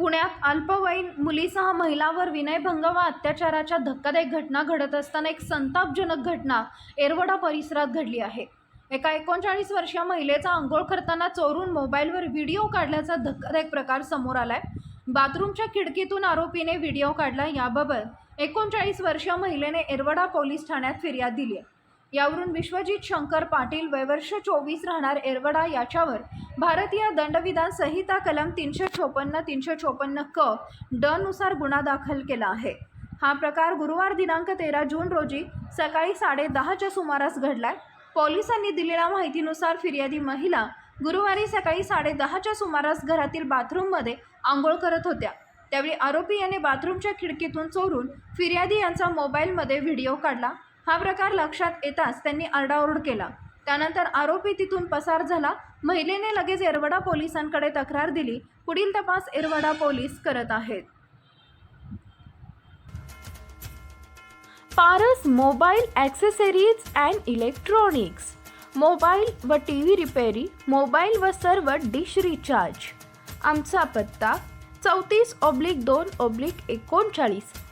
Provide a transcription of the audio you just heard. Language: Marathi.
पुण्यात अल्पवयीन मुलीसह महिलावर विनयभंग व अत्याचाराच्या धक्कादायक घटना घडत असताना एक संतापजनक घटना एरवडा परिसरात घडली आहे. एका एकोणचाळीस वर्षीय महिलेचा आंघोळ करताना चोरून मोबाईलवर व्हिडिओ काढल्याचा धक्कादायक प्रकार समोर आलाय. बाथरूमच्या खिडकीतून आरोपीने व्हिडिओ काढला. याबाबत एकोणचाळीस वर्षीय महिलेने एरवडा पोलीस ठाण्यात फिर्याद दिली आहे. यावरून विश्वजित शंकर पाटील वयवर्ष चोवीस राहणार एरवडा याच्यावर. भारतीय दंडविधान संहिता कलम तीनशे चोपन्न तीनशे चोपन्न क डनुसार गुन्हा दाखल केला आहे. हा प्रकार गुरुवार दिनांक तेरा जून रोजी सकाळी साडे दहाच्या सुमारास घडलाय. पोलिसांनी दिलेल्या माहितीनुसार फिर्यादी महिला गुरुवारी सकाळी साडे दहाच्या सुमारास घरातील बाथरूममध्ये आंघोळ करत होत्या. त्यावेळी आरोपी याने बाथरूमच्या खिडकीतून चोरून फिर्यादी यांचा मोबाईलमध्ये व्हिडिओ काढला. हा प्रकार लक्षात येताच त्यांनी आरडाओरड केला. त्यानंतर आरोपी तिथून पसार झाला. महिलेने लगेच एरवडा पोलिसांकडे तक्रार दिली. पुढील तपास एरवडा पोलीस करत आहेत. Paras mobile accessories and electronics. Mobile व टी व्ही रिपेरी मोबाईल व सर्व डिश रिचार्ज. आमचा पत्ता चौतीस ऑब्लिक दोन ऑब्लिक एकोणचाळीस.